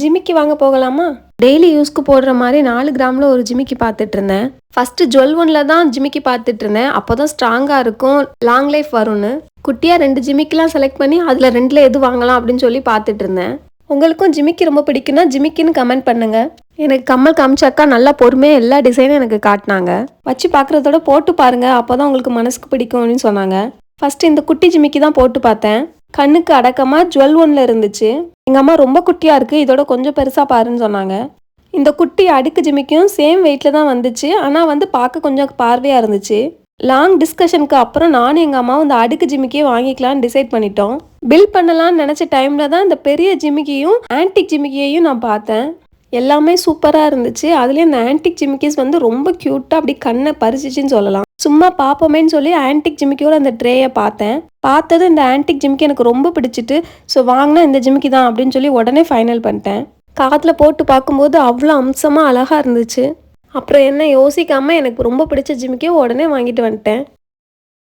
ஜிமிக்கி வாங்க போகலாமா? டெய்லி யூஸ்க்கு போடுற மாதிரி நாலு கிராமில் ஒரு ஜிமிக்கி பார்த்துட்டு இருந்தேன் ஃபஸ்ட்டு ஜுவல் ஒன்ல தான் ஜிமிக்கி பார்த்துட்டு இருந்தேன் அப்போ தான் ஸ்ட்ராங்காக இருக்கும் லாங் லைஃப் வரும்னு. குட்டியாக ரெண்டு ஜிமிக்கிலாம் செலக்ட் பண்ணி அதில் ரெண்டில் எது வாங்கலாம் அப்படின்னு சொல்லி பார்த்துட்டு இருந்தேன் உங்களுக்கும் ஜிமிக்கி ரொம்ப பிடிக்குன்னா ஜிமிக்கின்னு கமெண்ட் பண்ணுங்க. எனக்கு கம்மல் காமிச்சாக்கா நல்லா பொறுமையாக எல்லா டிசைனும் எனக்கு காட்டினாங்க. வச்சு பார்க்குறதோட போட்டு பாருங்க அப்போ தான் உங்களுக்கு மனசுக்கு பிடிக்கும் அப்படின்னு சொன்னாங்க. ஃபர்ஸ்ட் இந்த குட்டி ஜிமிக்கி தான் போட்டு பார்த்தேன். கண்ணுக்கு அடக்கமாக ஜுவல் ஒன்ல இருந்துச்சு. எங்கள் அம்மா ரொம்ப குட்டியாக இருக்குது இதோட கொஞ்சம் பெருசாக பாருன்னு சொன்னாங்க. இந்த குட்டி அடுக்கு ஜிமிக்கும் சேம் வெயிட்டில் தான் வந்துச்சு. ஆனால் வந்து பார்க்க கொஞ்சம் பார்வையாக இருந்துச்சு. லாங் டிஸ்கஷனுக்கு அப்புறம் நானும் எங்கள் அம்மாவும் இந்த அடுக்கு ஜிமிக்கியே வாங்கிக்கலாம்னு டிசைட் பண்ணிட்டோம். பில் பண்ணலாம்னு நினச்ச டைமில் தான் இந்த பெரிய ஜிமிக்கியும் ஆன்டிக் ஜிமிக்கியையும் நான் பார்த்தேன். எல்லாமே சூப்பராக இருந்துச்சு. அதுலேயும் இந்த ஆன்டிக் ஜிமிக்கிஸ் வந்து ரொம்ப க்யூட்டாக அப்படி கண்ணை பறிச்சிச்சின்னு சொல்லலாம். சும்மா பார்ப்போமேன்னு சொல்லி ஆன்டிக் ஜிமிக்கியோட அந்த ட்ரேயை பார்த்தேன். பார்த்தது இந்த ஆன்டிக் ஜிமிக்கி எனக்கு ரொம்ப பிடிச்சிட்டு ஸோ வாங்கினா இந்த ஜிமிக்கி தான் அப்படின்னு சொல்லி உடனே ஃபைனல் பண்ணிட்டேன். காதில் போட்டு பார்க்கும்போது அவ்வளோ அம்சமாக அழகாக இருந்துச்சு. அப்புறம் என்ன யோசிக்காமல் எனக்கு ரொம்ப பிடிச்ச ஜிமிக்கியை உடனே வாங்கிட்டு வந்துட்டேன்.